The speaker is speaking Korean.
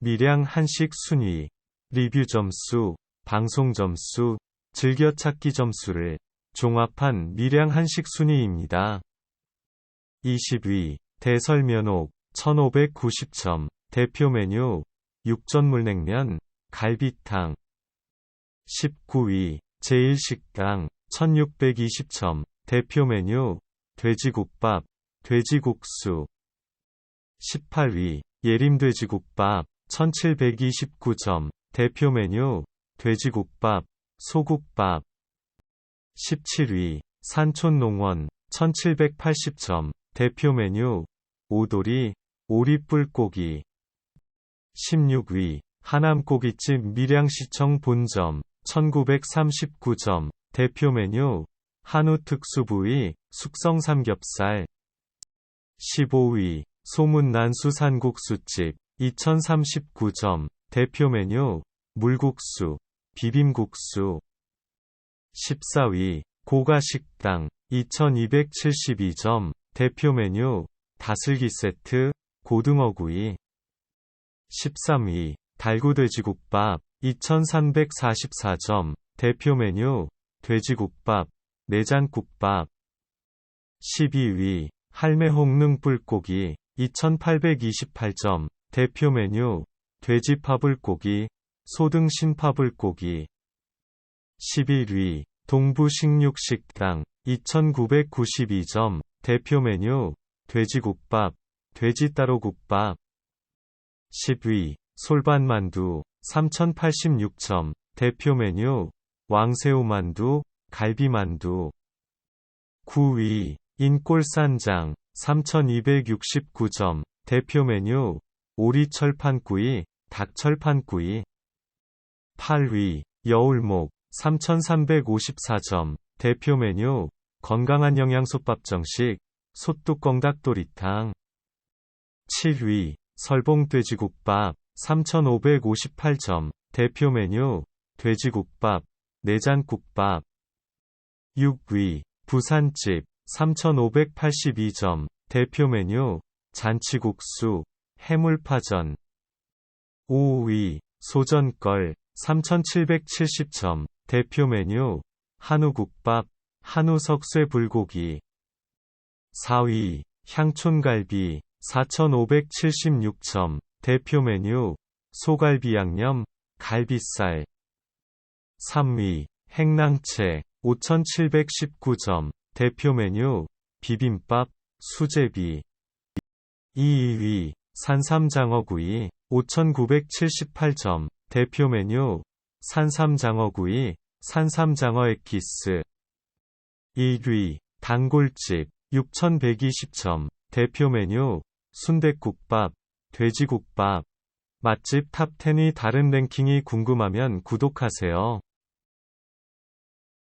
밀양 한식 순위, 리뷰 점수, 방송 점수, 즐겨찾기 점수를 종합한 밀양 한식 순위입니다. 20위, 대설면옥, 1590점, 대표 메뉴, 육전물냉면, 갈비탕. 19위, 제일식당, 1620점, 대표 메뉴, 돼지국밥, 돼지국수. 18위, 예림돼지국밥, 1729점, 대표 메뉴, 돼지국밥, 소국밥. 17위, 산촌농원, 1780점, 대표 메뉴, 오돌이, 오리불고기. 16위, 하남고깃집 밀양시청 본점, 1939점, 대표 메뉴, 한우 특수부위, 숙성 삼겹살. 15위, 소문난 수산국수집, 2039점, 대표 메뉴, 물국수, 비빔국수. 14위, 고가식당, 2272점, 대표 메뉴, 다슬기 세트, 고등어구이. 13위, 달구돼지국밥, 2344점, 대표 메뉴, 돼지국밥, 내장국밥. 12위, 할매 홍릉 불고기, 2828점, 대표 메뉴, 돼지 파불고기, 소등 신파불고기. 11위, 동부식육식당, 2992점, 대표 메뉴, 돼지국밥, 돼지따로국밥. 10위, 솔반만두, 3086점, 대표 메뉴, 왕새우만두, 갈비만두. 9위, 인골산장, 3269점, 대표 메뉴, 오리 철판구이, 닭 철판구이. 8위, 여울목, 3354점, 대표 메뉴, 건강한 영양솥밥 정식, 소뚜껑 닭도리탕. 7위, 설봉 돼지국밥, 3558점, 대표 메뉴, 돼지국밥, 내장국밥. 6위, 부산집, 3582점, 대표 메뉴, 잔치국수, 해물파전. 5위, 소전걸, 3770점, 대표 메뉴, 한우국밥, 한우석쇠 불고기. 4위, 향촌갈비, 4576점, 대표 메뉴, 소갈비 양념, 갈비살. 3위, 행랑채, 5719점, 대표 메뉴, 비빔밥, 수제비. 2위, 산삼장어구이, 5978점, 대표 메뉴, 산삼장어구이, 산삼장어 엑기스. 1위, 단골집, 6120점, 대표 메뉴, 순댓국밥, 돼지국밥. 맛집 탑10이 다른 랭킹이 궁금하면 구독하세요.